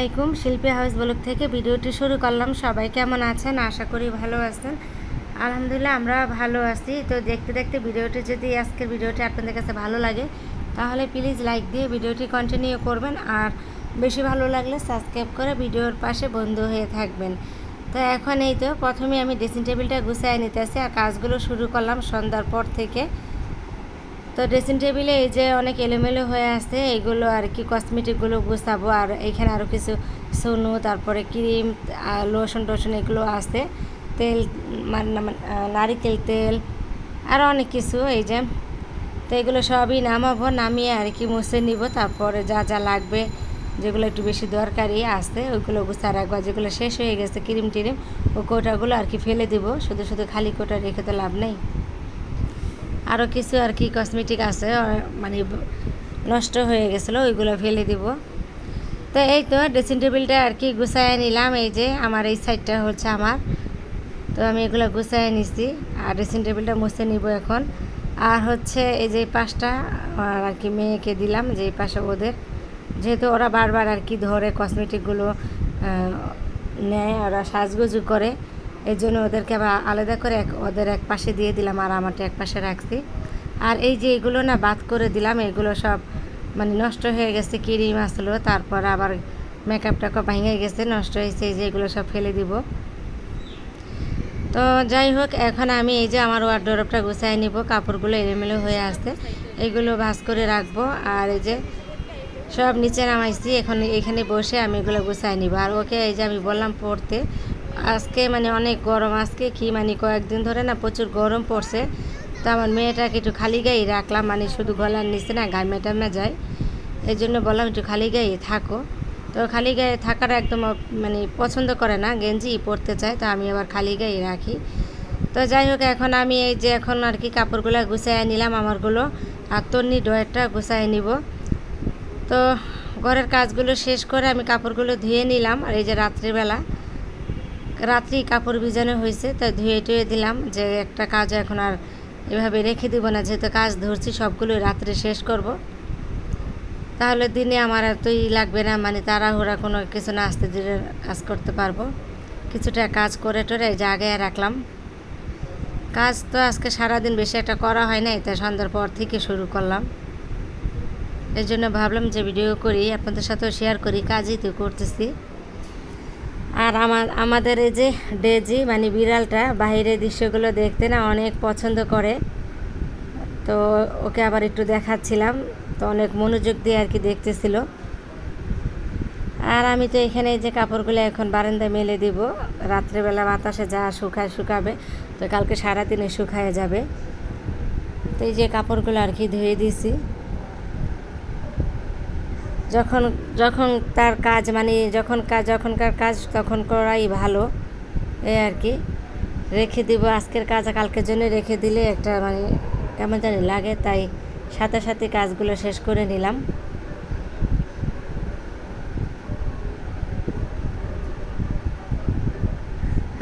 আলাইকুম, শিল্পী house block থেকে ভিডিওটি শুরু করলাম। সবাই কেমন আছেন? আশা করি ভালো আছেন। আলহামদুলিল্লাহ, আমরা ভালো আছি। তো দেখতে দেখতে ভিডিওটি যদি আজকের ভিডিওটি আপনাদের কাছে ভালো লাগে, তাহলে প্লিজ লাইক দিয়ে ভিডিওটি কন্টিনিউ করবেন। আর বেশি ভালো লাগলে সাবস্ক্রাইব করে ভিডিওর পাশে বন্ধু হয়ে থাকবেন। তো এখন এই তো, প্রথমে আমি ড্রেসিং টেবিলটা গুছিয়ে নিতেছি আর কাজগুলো শুরু করলাম সন্ধ্যার পর থেকে। তো ড্রেসিং টেবিলে এই যে অনেক এলোমেলো হয়ে আছে, এগুলো আর কি কসমেটিকগুলো গুছাবো। আর এখানে আরও কিছু সোনু, তারপরে ক্রিম লোশন টোশন এগুলো আছে। তেল নারিকেল তেল আরও অনেক কিছু এই যে। তো এগুলো সবই নামাবো, নামিয়ে আর কি মুছে নিব। তারপরে যা যা লাগবে, যেগুলো একটু বেশি দরকারি আছে, ওইগুলো গুছা রাখব। আর যেগুলো শেষ হয়ে গেছে, ক্রিম টিরিম, ওই কোটাগুলো আর কি ফেলে দিব। শুধু শুধু খালি কোটা রেখে তো লাভ নেই। আরও কিছু আর কি কসমেটিক আছে মানে নষ্ট হয়ে গেছিল, ওইগুলো ফেলে দিব। তো এই তো ড্রেসিং টেবিলটা আর কি গুছায় নিলাম, এই যে আমার এই সাইডটা হচ্ছে আমার। তো আমি এগুলো গুছায় নিছি, আর ড্রেসিং টেবিলটা মুছে নিব এখন। আর হচ্ছে এই যে পাশটা, আর কি মেয়েকে দিলাম, যে পাশে ওদের। যেহেতু ওরা বারবার আর কি ধরে কসমেটিকগুলো নেয়, ওরা সাজগুজু করে। এই জন্য ওদেরকে আবার আলাদা করে এক ওদের এক পাশে দিয়ে দিলাম আর আমারটা এক পাশে রাখছি। আর এই যে এগুলো না বাদ করে দিলাম, এগুলো সব মানে নষ্ট হয়ে গেছে ক্রিম আসলো তারপর আবার মেকআপ টেকআপ ভেঙে গেছে, নষ্ট হয়েছে, এই যে এগুলো সব ফেলে দিব। তো যাই হোক, এখন আমি এই যে আমার ওয়ার্ডরোবটা গুছাই নিব, কাপড়গুলো এলোমেলো হয়ে আসছে। এগুলো ভাঁজ করে রাখব, আর এই যে সব নিচে নামাইছি, এখন এখানে বসে আমি এগুলো গুছাই নিব। আর ওকে এই যে আমি বললাম পড়তে আজকে মানে অনেক গরম, আজকে কি মানে কয়েকদিন ধরে না প্রচুর গরম পড়ছে। তো আমার মেয়েটাকে একটু খালি গায়ে রাখলাম মানে শুধু গলার নিচে না গায়ে মেটামে যায়। এই জন্য বললাম একটু খালি গায়ে থাকো। তো খালি গায়ে থাকাটা একদম মানে পছন্দ করে না, গেঞ্জি পরতে চায়, তো আমি আবার খালি গায়ে রাখি। তো যাই হোক, এখন আমি এই যে এখন আর কি কাপড়গুলো গুছাই নিলাম আমারগুলো, আর তন্নি ডয়েরটা গুছাই নিব। তো ঘরের কাজগুলো শেষ করে আমি কাপড়গুলো ধুয়ে নিলাম, আর এই যে রাত্রিবেলা রাত্রি কাপড় ভিজানো হয়েছে তাই ধুয়ে টুয়ে দিলাম যে একটা কাজ এখন আর এভাবে রেখে দিব না, যেহেতু কাজ ধরছি সবগুলো রাত্রে শেষ করব। তাহলে দিনে আমার এতই লাগবে না মানে তাড়াহুড়া কোনো কিছু না, আসতে ধীরে কাজ করতে পারব। কিছুটা কাজ করে টরে এই যে আগে রাখলাম। কাজ তো আজকে সারাদিন বেশি একটা করা হয় নাই, তাই সন্ধ্যার পর থেকে শুরু করলাম। এই জন্য ভাবলাম যে ভিডিও করি, আপনাদের সাথেও শেয়ার করি, কাজই তো করতেছি। আর আমার, আমাদের এই যে ডেজি মানে বিড়ালটা, বাইরের দৃশ্যগুলো দেখতে না অনেক পছন্দ করে। তো ওকে আবার একটু দেখাচ্ছিলাম, তো অনেক মনোযোগ দিয়ে আর কি দেখতেছিল। আর আমি তো এখানে যে কাপড়গুলো এখন বারান্দায় মেলে দিব, রাত্রেবেলা বাতাসে যা শুকায় শুকাবে, তো কালকে সারাদিনে শুকায় যাবে। তো এই যে কাপড়গুলো আর কি ধুয়ে দিছি। যখন যখন তার কাজ মানে যখন কাজ যখনকার কাজ তখন করাই ভালো, এই আর কি। রেখে দিব, আজকের কাজ কালকের জন্য রেখে দিলে একটা মানে কেমন জানি লাগে, তাই সাথে সাথে কাজগুলো শেষ করে নিলাম।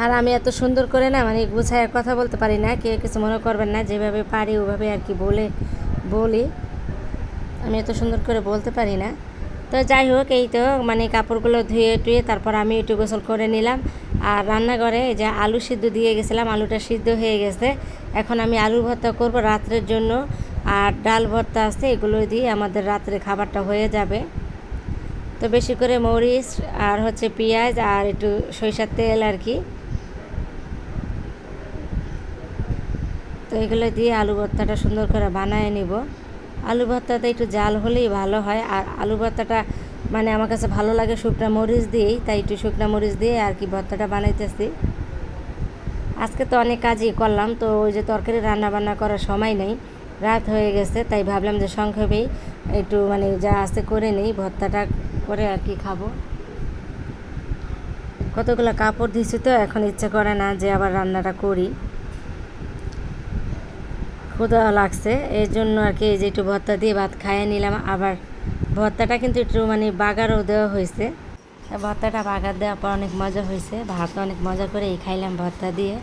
আর আমি এত সুন্দর করে না মানে গুছায় কথা বলতে পারি না, কেউ কিছু মনে করবেন না, যেভাবে পারি ওভাবে আর কি বলে, বলি। আমি এত সুন্দর করে বলতে পারি না। তো যাই হোক, এই তো মানে কাপড়গুলো ধুয়ে টুয়ে তারপর আমি একটু গোসল করে নিলাম। আর রান্নাঘরে এই যে আলু সিদ্ধ দিয়ে গেছিলাম, আলুটা সিদ্ধ হয়ে গেছে। এখন আমি আলু ভর্তা করব রাত্রের জন্য। আর ডাল ভর্তা আছে, এগুলো দিয়ে আমাদের রাত্রে খাবারটা হয়ে যাবে। তো বেশি করে মরিচ আর হচ্ছে পেঁয়াজ আর একটু সরিষার তেল আর কি। তো এগুলো দিয়ে আলু ভর্তাটা সুন্দর করে বানায় নিব। আলু ভর্তাটা একটু জাল হলেই ভালো হয়। আর আলু ভর্তাটা মানে আমার কাছে ভালো লাগে শুকনা মরিচ দিয়েই, তাই একটু শুকনা মরিচ দিয়ে আর কি ভর্তাটা বানাইতেছি। আজকে তো অনেক কাজই করলাম, তো ওই যে তরকারি রান্না বান্না করার সময় নেই, রাত হয়ে গেছে, তাই ভাবলাম যে সংক্ষেপেই একটু মানে যা আছে করে নেই, ভর্তাটা করে আর কি খাব। কতগুলো কাপড় দিছি তো, এখন ইচ্ছে করে না যে আবার রান্নাটা করি। ক্ষুধা লাগছে এর জন্য আর কি এই যে একটু ভর্তা দিয়ে ভাত খাইয়ে নিলাম। আবার ভর্তাটা কিন্তু একটু মানে বাগারও দেওয়া হয়েছে। ভর্তাটা বাগার দেওয়ার পর অনেক মজা হয়েছে ভাত অনেক মজা করে এই খাইলাম ভর্তা দিয়ে।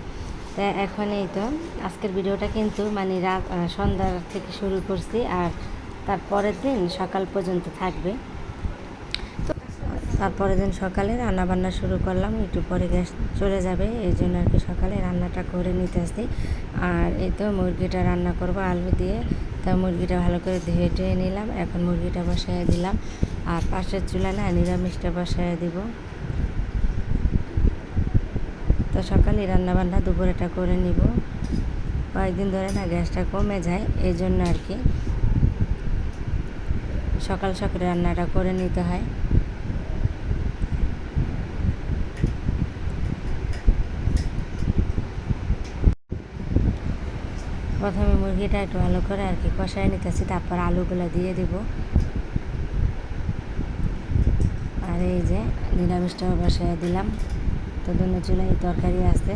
তা এখন এই তো আজকের ভিডিওটা কিন্তু মানে রাত আহ, সন্ধ্যা থেকে শুরু করছি আর তার পরের দিন সকাল পর্যন্ত থাকবে। তারপরের দিন সকালে রান্না বান্না শুরু করলাম, একটু পরে গ্যাস চলে যাবে, এই জন্য আর কি সকালে রান্নাটা করে নিতে আসি আর এই তো মুরগিটা রান্না করব, আলু দিয়ে। তা মুরগিটা ভালো করে ধুয়ে টুয়ে নিলাম, এখন মুরগিটা বসায় দিলাম। আর পাশের চুলা না নিরামিষটা বসায় দিব। তো সকালে রান্না বান্না দুপুরেটা করে নিব। কয়েকদিন ধরে না গ্যাসটা কমে যায়, এই জন্য আর কি। সকাল সকালে রান্নাটা করে নিতে হয়। প্রথমে মুরগিটা একটু ভালো করে আর কি কষায় নিতেছি, তারপর আলুগুলো দিয়ে দিব। আর এই যে নিরামিষটা বসায় দিলাম। তো দুনো চুলাই তরকারি আছে।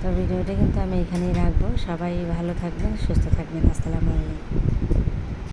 তো ভিডিওটা কিন্তু আমি এখানেই রাখব। সবাই ভালো থাকবেন, সুস্থ থাকবেন। আসসালামু